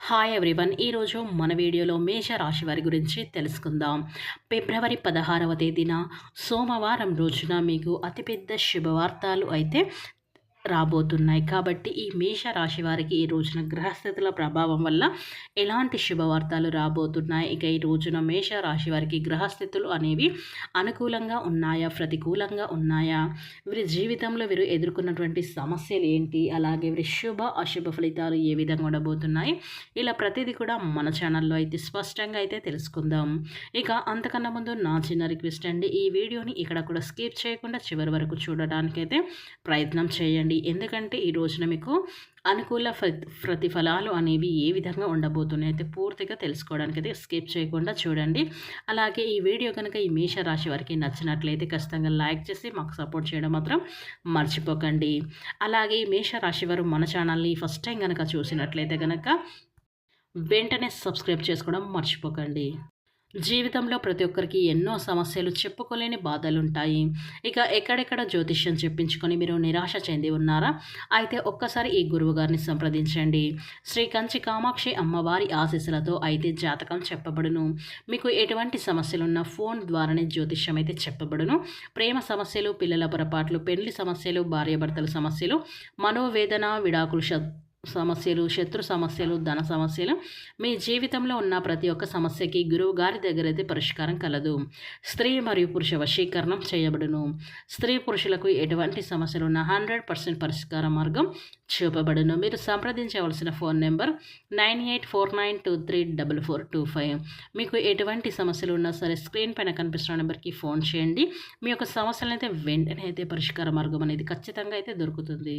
Hi everyone ఈరోజు మన వీడియోలో మేషరాశి వారి గురించి తెలుసుకుందాం. ఫిబ్రవరి పదహారవ తేదీన సోమవారం రోజున మీకు అతిపెద్ద శుభవార్తలు అయితే రాబోతున్నాయి. కాబట్టి ఈ మేష రాశి వారికి ఈ రోజున గ్రహస్థితుల ప్రభావం వల్ల ఎలాంటి శుభవార్తలు రాబోతున్నాయి? ఇక ఈ రోజున మేష రాశి వారికి గ్రహస్థితులు అనేవి అనుకూలంగా ఉన్నాయా? ప్రతికూలంగా ఉన్నాయా? వీరి జీవితంలో వీరు ఎదుర్కొన్నటువంటి సమస్యలు ఏంటి? అలాగే వీరి శుభ అశుభ ఫలితాలు ఏ విధంగా ఉండబోతున్నాయి? ఇలా ప్రతిదీ కూడా మన ఛానల్లో అయితే స్పష్టంగా అయితే తెలుసుకుందాం. ఇక అంతకన్నా ముందు నా చిన్న రిక్వెస్ట్ అండి. ఈ వీడియోని ఇక్కడ కూడా స్కిప్ చేయకుండా చివరి వరకు చూడడానికైతే ప్రయత్నం చేయండి. ఎందుకంటే ఈ రోజున మీకు అనుకూల ప్రతిఫలాలు అనేవి ఏ విధంగా ఉండబోతున్నాయి అయితే పూర్తిగా తెలుసుకోవడానికి అయితే స్కిప్ చేయకుండా చూడండి. అలాగే ఈ వీడియో కనుక ఈ మేష రాశి వారికి నచ్చినట్లయితే ఖచ్చితంగా లైక్ చేసి మాకు సపోర్ట్ చేయడం మాత్రం మర్చిపోకండి. అలాగే ఈ మేష రాశి వారు మన ఛానల్ని ఫస్ట్ టైం కనుక చూసినట్లయితే కనుక వెంటనే సబ్స్క్రైబ్ చేసుకోవడం మర్చిపోకండి. జీవితంలో ప్రతి ఒక్కరికి ఎన్నో సమస్యలు చెప్పుకోలేని బాధలు ఉంటాయి ఇక ఎక్కడెక్కడ జ్యోతిష్యం చెప్పించుకొని మీరు నిరాశ చెంది ఉన్నారా? అయితే ఒక్కసారి ఈ గురువు గారిని సంప్రదించండి. శ్రీ కంచి కామాక్షి అమ్మవారి ఆశీస్సులతో అయితే జాతకం చెప్పబడును. మీకు ఎటువంటి సమస్యలున్నా ఫోన్ ద్వారానే జ్యోతిష్యం అయితే చెప్పబడును. ప్రేమ సమస్యలు పిల్లల పొరపాట్లు పెళ్ళి సమస్యలు భార్యాభర్తల సమస్యలు మనోవేదన విడాకులు సమస్యలు శత్రు సమస్యలు ధన సమస్యలు. మీ జీవితంలో ఉన్న ప్రతి ఒక్క సమస్యకి గురువు గారి దగ్గర అయితే పరిష్కారం కలదు. స్త్రీ మరియు పురుష వశీకరణం చేయబడును. స్త్రీ పురుషులకు ఎటువంటి సమస్యలు ఉన్న హండ్రెడ్ పర్సెంట్ పరిష్కార మార్గం చూపబడును. మీరు సంప్రదించవలసిన phone number nine eight four nine two three double four two five. మీకు ఎటువంటి సమస్యలు ఉన్నా సరే స్క్రీన్ పైన కనిపిస్తున్న నెంబర్కి ఫోన్ చేయండి. మీ యొక్క సమస్యలను అయితే వెంటనే అయితే పరిష్కార మార్గం అనేది ఖచ్చితంగా అయితే దొరుకుతుంది.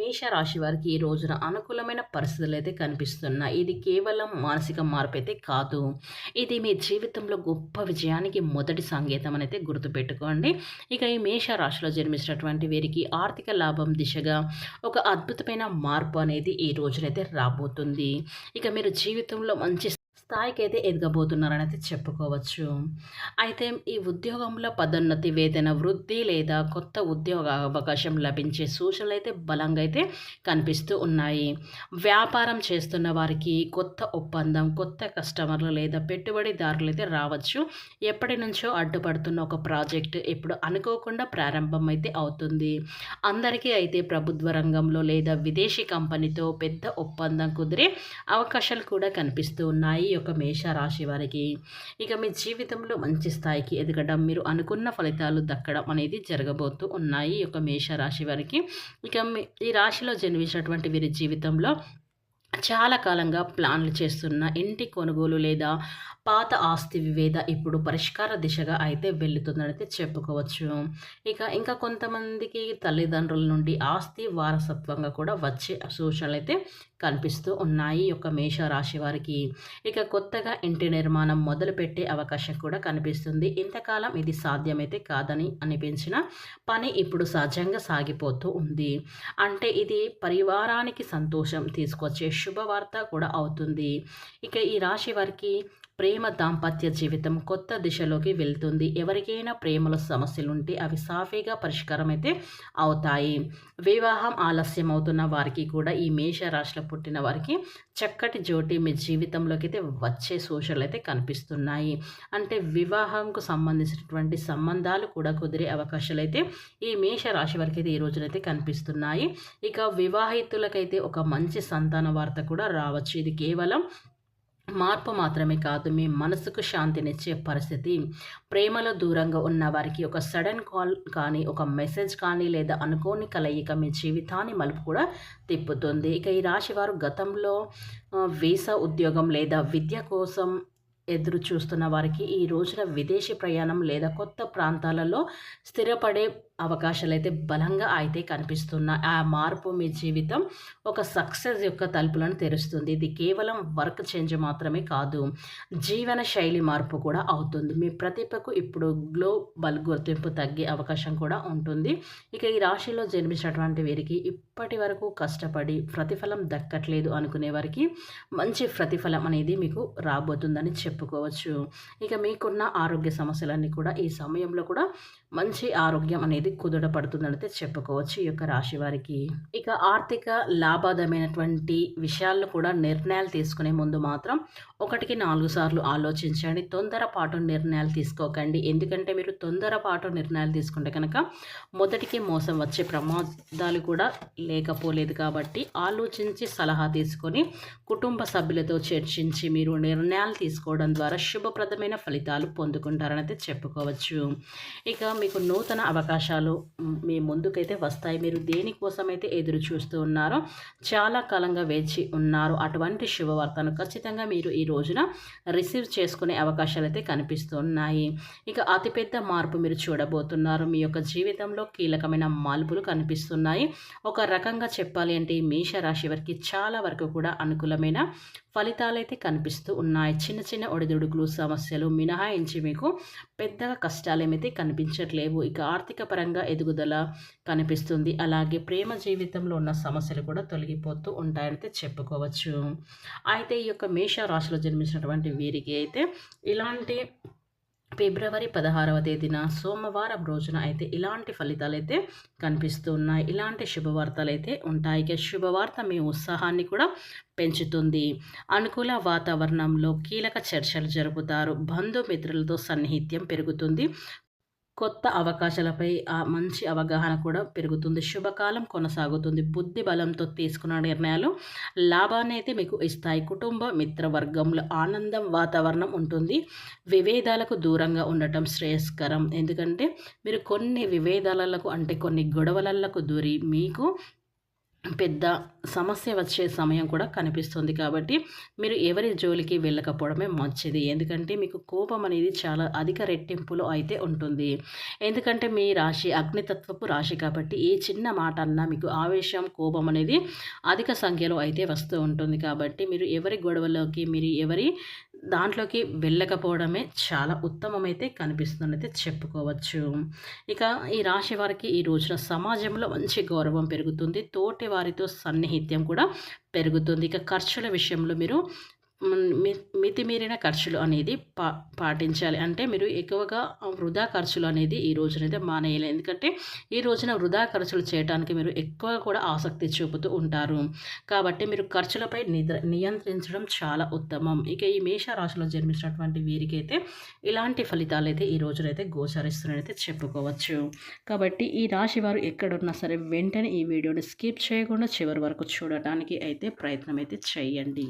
మేష రాశి వారికి ఈ రోజున అనుకూలమైన పరిస్థితులు అయితే కనిపిస్తున్నాయి. ఇది కేవలం మానసిక మార్పు అయితే కాదు. ఇది మీ జీవితంలో గొప్ప విజయానికి మొదటి సంకేతం అయితే గుర్తుపెట్టుకోండి. ఇక ఈ మేష రాశిలో జన్మించినటువంటి వీరికి ఆర్థిక లాభం దిశగా ఒక అద్భుతమైన మార్పు అనేది ఈ రోజునైతే రాబోతుంది. ఇక మీరు జీవితంలో మంచి స్థాయికి అయితే ఎదగబోతున్నారని అయితే చెప్పుకోవచ్చు. అయితే ఈ ఉద్యోగంలో పదోన్నతి వేతన వృద్ధి లేదా కొత్త ఉద్యోగ అవకాశం లభించే సూచనలు అయితే బలంగా అయితే కనిపిస్తూ ఉన్నాయి. వ్యాపారం చేస్తున్న వారికి కొత్త ఒప్పందం కొత్త కస్టమర్లు లేదా పెట్టుబడిదారులు అయితే రావచ్చు. ఎప్పటి నుంచో అడ్డుపడుతున్న ఒక ప్రాజెక్ట్ ఇప్పుడు అనుకోకుండా ప్రారంభం అయితే అవుతుంది. అందరికీ అయితే ప్రభుత్వ రంగంలో లేదా విదేశీ కంపెనీతో పెద్ద ఒప్పందం కుదిరే అవకాశాలు కూడా కనిపిస్తూ ఉన్నాయి. యొక్క మేష రాశి వారికి ఇక మీ జీవితంలో మంచి స్థాయికి ఎదగడం మీరు అనుకున్న ఫలితాలు దక్కడం అనేది జరగబోతూ ఉన్నాయి ఈ యొక్క మేష రాశి వారికి. ఇక ఈ రాశిలో జన్మించినటువంటి వీరి జీవితంలో చాలా కాలంగా ప్లాన్లు చేస్తున్న ఇంటి కొనుగోలు లేదా పాత ఆస్తి వివేద ఇప్పుడు పరిష్కార దిశగా అయితే వెళ్తుందని చెప్పుకోవచ్చు. ఇక ఇంకా కొంతమందికి తల్లిదండ్రుల నుండి ఆస్తి వారసత్వంగా కూడా వచ్చే సూచనలు అయితే కనిపిస్తూ ఉన్నాయి యొక్క మేషరాశి వారికి. ఇక కొత్తగా ఇంటి నిర్మాణం మొదలుపెట్టే అవకాశం కూడా కనిపిస్తుంది. ఇంతకాలం ఇది సాధ్యమైతే కాదని అనిపించిన పని ఇప్పుడు సహజంగా సాగిపోతూ ఉంది. అంటే ఇది పరివారానికి సంతోషం తీసుకొచ్చే శుభవార్త కూడా అవుతుంది. ఇక ఈ రాశి వారికి ప్రేమ దాంపత్య జీవితం కొత్త దిశలోకి వెళ్తుంది. ఎవరికైనా ప్రేమలో సమస్యలుంటే అవి సాఫీగా పరిష్కారం అయితే అవుతాయి. వివాహం ఆలస్యం అవుతున్న వారికి కూడా ఈ మేష రాశిలో పుట్టిన వారికి చక్కటి జోటి మీ జీవితంలోకి అయితే వచ్చే సూచనలు అయితే కనిపిస్తున్నాయి. అంటే వివాహంకు సంబంధించినటువంటి సంబంధాలు కూడా కుదిరే అవకాశాలు అయితే ఈ మేష రాశి వారికి అయితే ఈ రోజునైతే కనిపిస్తున్నాయి. ఇక వివాహితులకైతే ఒక మంచి సంతాన వార్త కూడా రావచ్చు. ఇది కేవలం మార్పు మాత్రమే కాదు మీ మనసుకు శాంతినిచ్చే పరిస్థితి. ప్రేమలో దూరంగా ఉన్న వారికి ఒక సడన్ కాల్ కానీ ఒక మెసేజ్ కానీ లేదా అనుకోని కలయిక మీ జీవితాన్ని మలుపు కూడా తిప్పుతుంది. ఇక ఈ రాశివారు గతంలో వీసా ఉద్యోగం లేదా విద్య కోసం ఎదురు చూస్తున్న వారికి ఈ రోజున విదేశీ ప్రయాణం లేదా కొత్త ప్రాంతాలలో స్థిరపడే అవకాశాలు అయితే బలంగా అయితే కనిపిస్తున్నాయి ఆ మార్పు మీ జీవితం ఒక సక్సెస్ యొక్క తలుపులను తెరుస్తుంది. ఇది కేవలం వర్క్ చేంజ్ మాత్రమే కాదు జీవన శైలి మార్పు కూడా అవుతుంది. మీ ప్రతిభకు ఇప్పుడు గ్లోబల్ గుర్తింపు తగ్గే అవకాశం కూడా ఉంటుంది. ఇక ఈ రాశిలో జన్మించినటువంటి వీరికి ఇప్పటి వరకు కష్టపడి ప్రతిఫలం దక్కట్లేదు అనుకునే వారికి మంచి ప్రతిఫలం అనేది మీకు రాబోతుందని చెప్పుకోవచ్చు. ఇక మీకున్న ఆరోగ్య సమస్యలన్నీ కూడా ఈ సమయంలో కూడా మంచి ఆరోగ్యం అనేది అనేది పడుతుందని చెప్పుకోవచ్చు ఈ యొక్క రాశి వారికి. ఇక ఆర్థిక లాభదమైనటువంటి విషయాల్లో కూడా నిర్ణయాలు తీసుకునే ముందు మాత్రం ఒకటికి నాలుగు సార్లు ఆలోచించండి. తొందరపాటు నిర్ణయాలు తీసుకోకండి. ఎందుకంటే మీరు తొందరపాటు నిర్ణయాలు తీసుకుంటే కనుక మొదటికి మోసం వచ్చే ప్రమాదాలు కూడా లేకపోలేదు కాబట్టి ఆలోచించి సలహా తీసుకొని కుటుంబ సభ్యులతో చర్చించి మీరు నిర్ణయాలు తీసుకోవడం ద్వారా శుభప్రదమైన ఫలితాలు పొందుకుంటారనైతే చెప్పుకోవచ్చు. ఇక మీకు నూతన అవకాశాలు మీ ముందుకైతే వస్తాయి. మీరు దేనికోసమైతే ఎదురు చూస్తూ ఉన్నారో చాలా కాలంగా వేచి ఉన్నారు. అటువంటి శుభవార్తను ఖచ్చితంగా మీరు ఈ రోజున రిసీవ్ చేసుకునే అవకాశాలు అయితే కనిపిస్తున్నాయి. ఇక అతిపెద్ద మార్పు మీరు చూడబోతున్నారు. మీ యొక్క జీవితంలో కీలకమైన మార్పులు కనిపిస్తున్నాయి. ఒక రకంగా చెప్పాలి అంటే ఈ మేషరాశి వారికి చాలా వరకు కూడా అనుకూలమైన ఫలితాలైతే కనిపిస్తూ ఉన్నాయి. చిన్న చిన్న ఒడిదుడుకులు సమస్యలు మినహాయించి మీకు పెద్దగా కష్టాలు ఏమైతే కనిపించట్లేవు. ఇక ఆర్థిక పరంగా ఎదుగుదల కనిపిస్తుంది. అలాగే ప్రేమ జీవితంలో ఉన్న సమస్యలు కూడా తొలగిపోతూ ఉంటాయంటే చెప్పుకోవచ్చు. అయితే ఈ యొక్క మేష రాశిలో జన్మించినటువంటి వీరికి అయితే ఇలాంటి ఫిబ్రవరి పదహారవ తేదీన సోమవారం రోజున అయితే ఇలాంటి ఫలితాలు అయితే కనిపిస్తున్నాయి ఇలాంటి శుభవార్తలు అయితే ఉంటాయి. శుభవార్త మీ ఉత్సాహాన్ని కూడా పెంచుతుంది. అనుకూల వాతావరణంలో కీలక చర్చలు జరుపుతారు. బంధుమిత్రులతో సన్నిహిత్యం పెరుగుతుంది. కొత్త అవకాశాలపై ఆ మంచి అవగాహన కూడా పెరుగుతుంది. శుభకాలం కొనసాగుతుంది. బుద్ధి బలంతో తీసుకున్న నిర్ణయాలు లాభాన్ని అయితే మీకు ఇస్తాయి. కుటుంబ మిత్రవర్గంలో ఆనందం వాతావరణం ఉంటుంది. విభేదాలకు దూరంగా ఉండటం శ్రేయస్కరం. ఎందుకంటే మీరు కొన్ని విభేదాలకు అంటే కొన్ని గొడవలకు దూరి మీకు పెద్ద సమస్య వచ్చే సమయం కూడా కనిపిస్తుంది కాబట్టి మీరు ఎవరి జోలికి వెళ్ళకపోవడమే మంచిది. ఎందుకంటే మీకు కోపం అనేది చాలా అధిక రెట్టింపులో అయితే ఉంటుంది. ఎందుకంటే మీ రాశి అగ్నితత్వపు రాశి కాబట్టి ఏ చిన్న మాట అన్నా మీకు ఆవేశం కోపం అనేది అధిక సంఖ్యలో అయితే వస్తూ ఉంటుంది కాబట్టి మీరు ఎవరి గొడవలోకి మీరు ఎవరి దాంట్లోకి వెళ్ళకపోవడమే చాలా ఉత్తమమైతే కనిపిస్తుందైతే చెప్పుకోవచ్చు. ఇక ఈ రాశి వారికి ఈ రోజున సమాజంలో మంచి గౌరవం పెరుగుతుంది. తోటి వారితో సన్నిహిత్యం కూడా పెరుగుతుంది. ఇక ఖర్చుల విషయంలో మీరు మితిమీరిన ఖర్చులు అనేది పా పాటించాలి. అంటే మీరు ఎక్కువగా వృధా ఖర్చులు అనేది ఈ రోజునైతే మానేయాలి. ఎందుకంటే ఈ రోజున వృధా ఖర్చులు చేయడానికి మీరు ఎక్కువ కూడా ఆసక్తి చూపుతూ ఉంటారు. కాబట్టి మీరు ఖర్చులపై నిద్ర నియంత్రించడం చాలా ఉత్తమం. ఇక ఈ మేష రాశిలో జన్మించినటువంటి వీరికైతే ఇలాంటి ఫలితాలు అయితే ఈ రోజునైతే గోచరిస్తున్నారైతే చెప్పుకోవచ్చు. కాబట్టి ఈ రాశి వారు ఎక్కడున్నా సరే వెంటనే ఈ వీడియోని స్కిప్ చేయకుండా చివరి వరకు చూడటానికి అయితే ప్రయత్నం అయితే చేయండి.